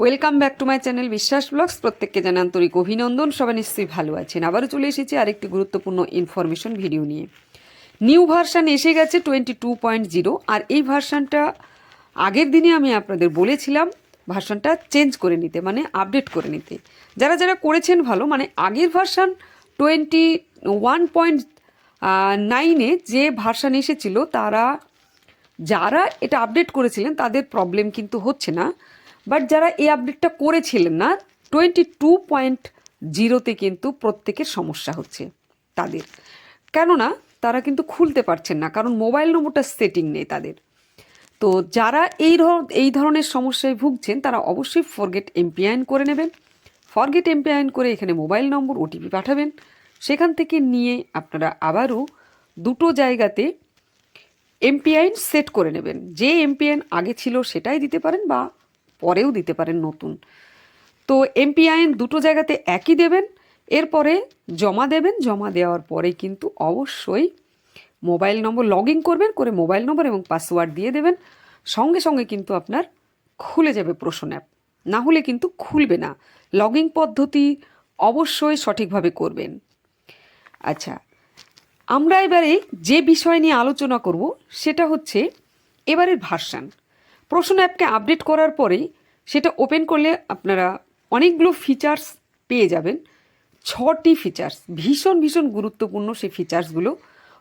Welcome back to my channel Biswas vlogs প্রত্যেককে জানান আন্তরিক অভিনন্দন। সবাই নিশ্চয়ই ভালো আছেন। আবারও চলে এসেছি আরেকটি গুরুত্বপূর্ণ ইনফরমেশন ভিডিও নিয়ে। নিউ ভার্সান এসে গেছে টোয়েন্টি টু পয়েন্ট জিরো আর এই ভার্সানটা আগের দিনে আমি আপনাদের বলেছিলাম ভার্সানটা চেঞ্জ করে নিতে মানে আপডেট করে নিতে। যারা যারা করেছেন ভালো মানে আগের ভার্সান টোয়েন্টি ওয়ান পয়েন্ট নাইনে যে ভার্সান এসেছিল, তারা, যারা এটা আপডেট করেছিলেন, তাদের প্রবলেম কিন্তু হচ্ছে না। বাট যারা এই আপডেটটা করেছিলেন না টোয়েন্টি টু পয়েন্ট জিরোতে কিন্তু প্রত্যেকের সমস্যা হচ্ছে তাদের। কেননা, তারা কিন্তু খুলতে পারছেন না, কারণ মোবাইল নম্বরটা সেটিং নেই তাদের। তো যারা এই এই ধরনের সমস্যায় ভুগছেন, তারা অবশ্যই ফরগেট এমপিআইন করে নেবেন। ফরগেট এমপিআইন করে এখানে মোবাইল নম্বর ওটিপি পাঠাবেন। সেখান থেকে নিয়ে আপনারা আবারও দুটো জায়গাতে এমপিআইন সেট করে নেবেন। যে এমপিআইন আগে ছিল সেটাই দিতে পারেন বা পরেও দিতে পারেন নতুন। তো এমপিআইন দুটো জায়গাতে একই দেবেন, এরপরে জমা দেবেন, জমা দেওয়ার পরে কিন্তু অবশ্যই মোবাইল নম্বর লগ ইন করবেন, করে মোবাইল নম্বর এবং পাসওয়ার্ড দিয়ে দেবেন। সঙ্গে সঙ্গে কিন্তু আপনার খুলে যাবে প্রশ্ন অ্যাপ। না হলে কিন্তু খুলবে না। লগ ইন পদ্ধতি অবশ্যই সঠিকভাবে করবেন। আচ্ছা আমরা এবারে যে বিষয় নিয়ে আলোচনা করব, সেটা হচ্ছে এবারের ভার্সান। প্রশ্ন অ্যাপকে আপডেট করার পরেই সেটা ওপেন করলে আপনারা অনেকগুলো ফিচার্স পেয়ে যাবেন। ছটি ফিচার্স ভীষণ ভীষণ গুরুত্বপূর্ণ সেই ফিচার্সগুলো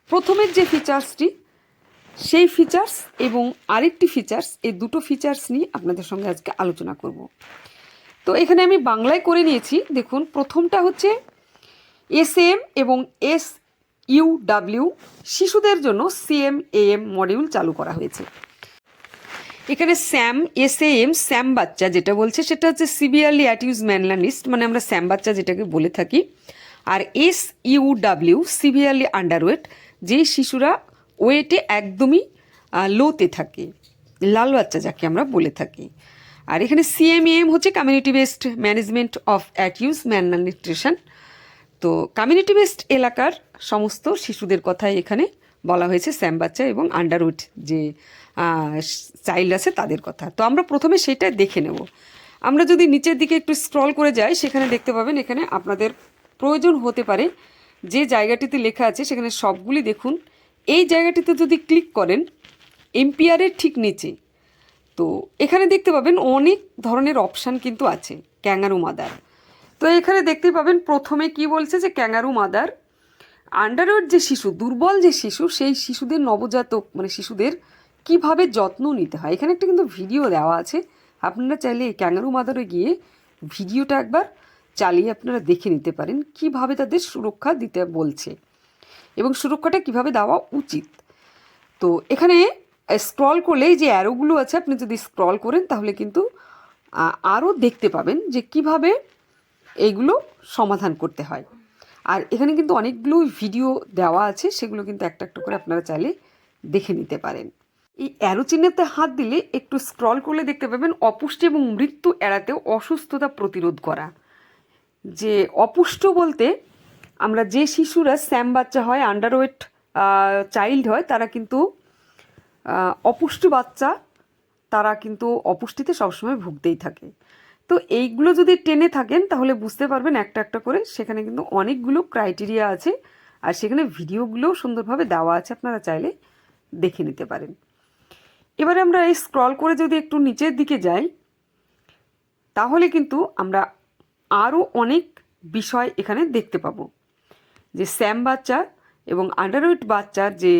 প্রথমের যে ফিচার্সটি সেই ফিচার্স এবং আরেকটি ফিচার্স এই দুটো ফিচার্স নিয়ে আপনাদের সঙ্গে আজকে আলোচনা করব। তো এখানে আমি বাংলায় করে নিয়েছি। দেখুন, প্রথমটা হচ্ছে এস এম এবং এস ইউ ডাব্লিউ শিশুদের জন্য সিএম এএম মডিউল চালু করা হয়েছে। এখানে SAM, S A M, SAM বাচ্চা যেটা বলছে, সেটা হচ্ছে সিভিয়ারলি অ্যাটিউজ ম্যানলানিস্ট মানে আমরা স্যাম বাচ্চা যেটাকে বলে থাকি। আর S U W, severely underweight যে শিশুরা ওয়েটে একদমই লোতে থাকে, লাল বাচ্চা যাকে আমরা বলে থাকি। আর এখানে সিএমএম হচ্ছে কমিউনিটি বেসড ম্যানেজমেন্ট অফ অ্যাটিউজ ম্যানলানিউট্রিশন তো কমিউনিটি বেসড এলাকার সমস্ত শিশুদের কথাই এখানে বলা হয়েছে স্যাম বাচ্চা এবং আন্ডারউড যে চাইল্ড আছে তাদের কথা। তো আমরা প্রথমে সেটা দেখে নেব। আমরা যদি নিচের দিকে একটু স্ক্রল করে যাই, সেখানে দেখতে পাবেন এখানে আপনাদের প্রয়োজন হতে পারে যে জায়গাটিতে লেখা আছে, সেখানে সবগুলি দেখুন। এই জায়গাটিতে যদি ক্লিক করেন, এমপিআরের ঠিক নিচে, তো এখানে দেখতে পাবেন অনেক ধরনের অপশান কিন্তু আছে, ক্যাঙ্গারু মাদার। তো এখানে দেখতে পাবেন প্রথমে কি বলছে যে ক্যাঙ্গারু মাদার আন্ডারওয়েট যে শিশু, দুর্বল যে শিশু, সেই শিশুদের নবজাতক মানে শিশুদের কীভাবে যত্ন নিতে হয়? এখানে একটা কিন্তু ভিডিও দেওয়া আছে। আপনারা চাইলে এই ক্যাঙ্গারু মাদারে গিয়ে ভিডিওটা একবার চালিয়ে আপনারা দেখে নিতে পারেন কীভাবে তাদের সুরক্ষা দিতে বলছে এবং সুরক্ষাটা কীভাবে দেওয়া উচিত। তো এখানে স্ক্রল করলে যে অ্যারোগুলো আছে, আপনি যদি স্ক্রল করেন তাহলে কিন্তু আরও দেখতে পাবেন যে কীভাবে এইগুলো সমাধান করতে হয়। আর এখানে কিন্তু অনেকগুলো ভিডিও দেওয়া আছে, সেগুলো কিন্তু একটা একটা করে আপনারা চাইলে দেখে নিতে পারেন। এই অ্যারো চিহ্নেতে হাত দিলে একটু স্ক্রল করলে দেখতে পাবেন অপুষ্টি এবং মৃত্যু এড়াতেও অসুস্থতা প্রতিরোধ করা। যে অপুষ্ট বলতে আমরা যে শিশুরা স্যাম বাচ্চা হয় আন্ডারওয়েট চাইল্ড হয়, তারা কিন্তু অপুষ্ট বাচ্চা, তারা কিন্তু অপুষ্টিতে সবসময় ভুগতেই থাকে। তো এইগুলো যদি টেনে থাকেন, তাহলে বুঝতে পারবেন একটা একটা করে সেখানে কিন্তু অনেকগুলো ক্রাইটেরিয়া আছে আর সেখানে ভিডিওগুলোও সুন্দরভাবে দেওয়া আছে, আপনারা চাইলে দেখে নিতে পারেন। এবারে আমরা এই স্ক্রল করে যদি একটু নিচের দিকে যাই, তাহলে কিন্তু আমরা আরও অনেক বিষয় এখানে দেখতে পাবো। যে স্যাম বাচ্চা এবং আন্ডারওয়েট বাচ্চার যে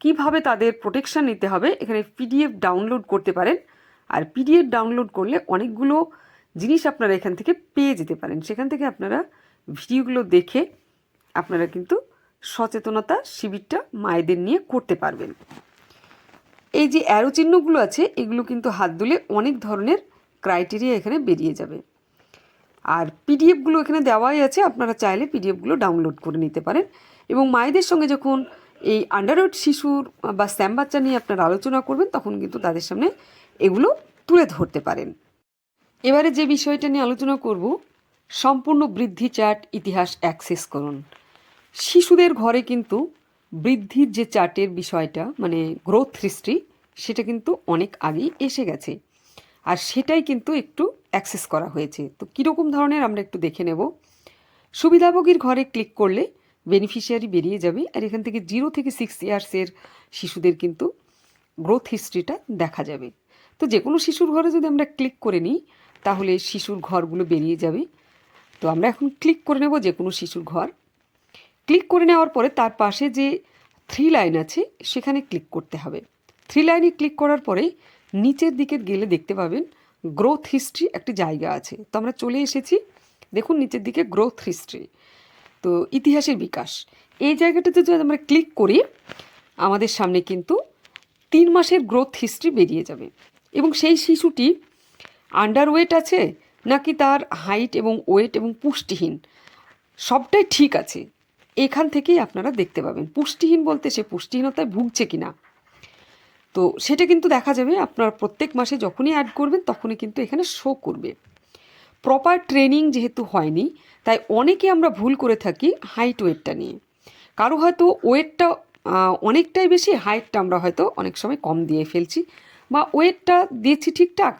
কীভাবে তাদের প্রোটেকশান নিতে হবে, এখানে পিডিএফ ডাউনলোড করতে পারেন। আর পিডিএফ ডাউনলোড করলে অনেকগুলো জিনিস আপনারা এখান থেকে পেয়ে যেতে পারেন। সেখান থেকে আপনারা ভিডিওগুলো দেখে আপনারা কিন্তু সচেতনতা শিবিরটা মায়েদের নিয়ে করতে পারবেন। এই যে অ্যারো চিহ্নগুলো আছে, এগুলো কিন্তু হাত দুলে অনেক ধরনের ক্রাইটেরিয়া এখানে বেরিয়ে যাবে। আর পিডিএফগুলো এখানে দেওয়াই আছে, আপনারা চাইলে পিডিএফগুলো ডাউনলোড করে নিতে পারেন। এবং মায়েদের সঙ্গে যখন এই আন্ডারওয়েট শিশুর বা স্যাম বাচ্চা নিয়ে আপনারা আলোচনা করবেন, তখন কিন্তু তাদের সামনে এগুলো তুলে ধরতে পারেন। এবারে যে বিষয়টা নিয়ে আলোচনা করব, সম্পূর্ণ বৃদ্ধি চার্ট ইতিহাস অ্যাক্সেস করুন। শিশুদের ঘরে কিন্তু বৃদ্ধির যে চার্টের বিষয়টা মানে গ্রোথ হিস্ট্রি সেটা কিন্তু অনেক আগেই এসে গেছে। আর সেটাই কিন্তু একটু অ্যাক্সেস করা হয়েছে। তো কীরকম ধরনের আমরা একটু দেখে নেব। সুবিধাভোগীর ঘরে ক্লিক করলে বেনিফিশিয়ারি বেরিয়ে যাবে। আর এখান থেকে জিরো থেকে সিক্স ইয়ার্সের শিশুদের কিন্তু গ্রোথ হিস্ট্রিটা দেখা যাবে। তো যে কোনো শিশুর ঘরে যদি আমরা ক্লিক করে নিই, তাহলে শিশুর ঘরগুলো বেরিয়ে যাবে। তো আমরা এখন ক্লিক করে নেব যে কোনো শিশুর ঘর। ক্লিক করে নেওয়ার পরে তার পাশে যে থ্রি লাইন আছে, সেখানে ক্লিক করতে হবে। থ্রি লাইনে ক্লিক করার পরে নিচের দিকে গেলে দেখতে পাবেন গ্রোথ হিস্ট্রি একটি জায়গা আছে। তো আমরা চলে এসেছি। দেখুন নিচের দিকে গ্রোথ হিস্ট্রি তো ইতিহাসের বিকাশ। এই জায়গাটাতে যদি আমরা ক্লিক করি, আমাদের সামনে কিন্তু তিন মাসের গ্রোথ হিস্ট্রি বেরিয়ে যাবে। এবং সেই শিশুটি আন্ডার ওয়েট আছে নাকি তার হাইট এবং ওয়েট এবং পুষ্টিহীন? সবটাই ঠিক আছে। এখান থেকেই আপনারা দেখতে পাবেন। পুষ্টিহীন বলতে সে পুষ্টিহীনতায় ভুগছে কি না তো সেটা কিন্তু দেখা যাবে। আপনার প্রত্যেক মাসে যখনই অ্যাড করবেন, তখনই কিন্তু এখানে শো করবে। প্রপার ট্রেনিং যেহেতু হয়নি, তাই অনেকে আমরা ভুল করে থাকি হাইট ওয়েটটা নিয়ে। কারও হয়তো ওয়েটটা অনেকটাই বেশি হাইটটা আমরা হয়তো অনেক সময় কম দিয়ে ফেলছি বা ওয়েটটা দিয়েছি ঠিকঠাক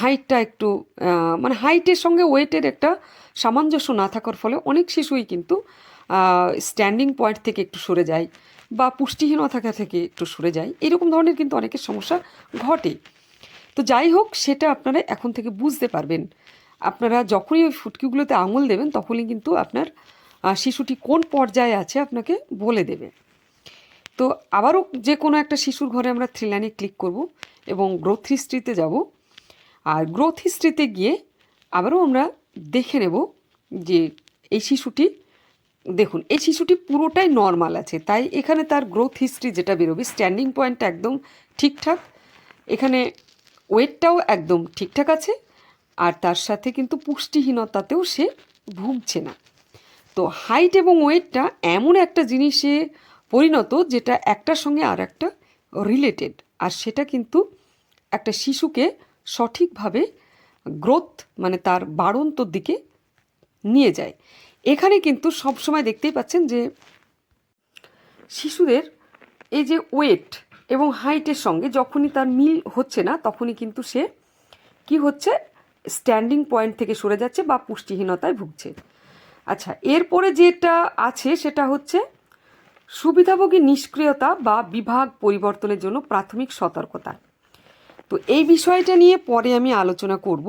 হাইটটা একটু মানে হাইটের সঙ্গে ওয়েটের একটা সামঞ্জস্য না থাকার ফলে অনেক শিশুই কিন্তু স্ট্যান্ডিং পয়েন্ট থেকে একটু সরে যায় বা পুষ্টিহীনতা থেকে একটু সরে যায়। এরকম ধরনের কিন্তু অনেকের সমস্যা ঘটে। তো যাই হোক, সেটা আপনারা এখন থেকে বুঝতে পারবেন। আপনারা যখনই ওই ফুটকিগুলোতে আঙুল দেবেন, তখনই কিন্তু আপনার শিশুটি কোন পর্যায়ে আছে আপনাকে বলে দেবে। তো আবারও যে কোনো একটা শিশুর ঘরে আমরা থ্রি লাইনে ক্লিক করব এবং গ্রোথ হিস্ট্রিতে যাব। আর গ্রোথ হিস্ট্রিতে গিয়ে আবারও আমরা দেখে নেব যে এই শিশুটি, দেখুন, এই শিশুটি পুরোটাই নর্মাল আছে। তাই এখানে তার গ্রোথ হিস্ট্রি যেটা বেরোবে স্ট্যান্ডিং পয়েন্টটা একদম ঠিকঠাক। এখানে ওয়েটটাও একদম ঠিকঠাক আছে। আর তার সাথে কিন্তু পুষ্টিহীনতাতেও সে ভুগছে না। তো হাইট এবং ওয়েটটা এমন একটা জিনিসে পরিণত যেটা একটার সঙ্গে আর একটা রিলেটেড আর সেটা কিন্তু একটা শিশুকে সঠিকভাবে গ্রোথ মানে তার বাড়ন্তর দিকে নিয়ে যায়। এখানে কিন্তু সবসময় দেখতেই পাচ্ছেন যে শিশুদের এই যে ওয়েট এবং হাইটের সঙ্গে যখনই তার মিল হচ্ছে না, তখনই কিন্তু সে কি হচ্ছে? স্ট্যান্ডিং পয়েন্ট থেকে সরে যাচ্ছে বা পুষ্টিহীনতায় ভুগছে। আচ্ছা এরপরে যেটা আছে সেটা হচ্ছে সুবিধাভোগী নিষ্ক্রিয়তা বা বিভাগ পরিবর্তনের জন্য প্রাথমিক সতর্কতা। তো এই বিষয়টা নিয়ে পরে আমি আলোচনা করব,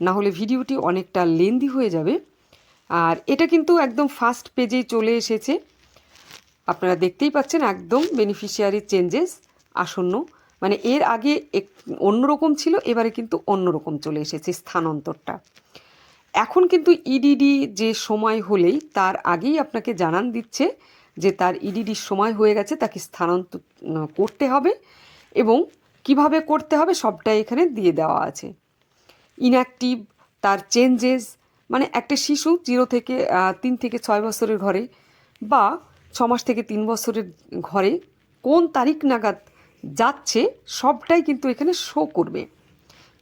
না হলে ভিডিওটি অনেকটা লেন্দি হয়ে যাবে। আর এটা কিন্তু একদম ফার্স্ট পেজেই চলে এসেছে। আপনারা দেখতেই পাচ্ছেন একদম বেনিফিশিয়ারি চেঞ্জেস আসন্ন মানে এর আগে এক, অন্যরকম ছিল, এবারে কিন্তু অন্যরকম চলে এসেছে স্থানান্তরটা। এখন কিন্তু ইডিডি যে সময় হলেই তার আগেই আপনাকে জানান দিচ্ছে যে তার ইডিডির সময় হয়ে গেছে, তাকে স্থানান্তর করতে হবে এবং কীভাবে করতে হবে সবটাই এখানে দিয়ে দেওয়া আছে। ইনঅ্যাক্টিভ তার চেঞ্জেস মানে একটা শিশু জিরো থেকে তিন থেকে ছয় বছরের ঘরে বা ছ মাস থেকে তিন বছরের ঘরে কোন তারিখ নাগাদ যাচ্ছে, সবটাই কিন্তু এখানে শো করবে।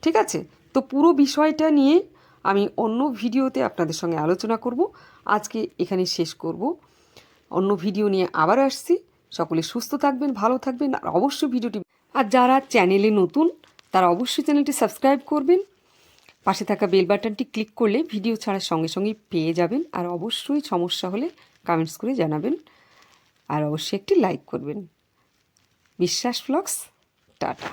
ঠিক আছে? তো পুরো বিষয়টা নিয়ে আমি অন্য ভিডিওতে আপনাদের সঙ্গে আলোচনা করব। আজকে এখানে শেষ করব। অন্য ভিডিও নিয়ে আবার আসছি। সকলে সুস্থ থাকবেন, ভালো থাকবেন, আর অবশ্যই ভিডিওটি আর যারা চ্যানেলে নতুন, তারা অবশ্যই চ্যানেলটি সাবস্ক্রাইব করবেন। পাশে থাকা বেল বাটনটি ক্লিক করলে ভিডিও ছাড়ার সঙ্গে সঙ্গেই পেয়ে যাবেন। আর অবশ্যই সমস্যা হলে কমেন্টস করে জানাবেন। আর অবশ্যই একটি লাইক করবেন। বিশ্বাস ফ্লক্স টাটা।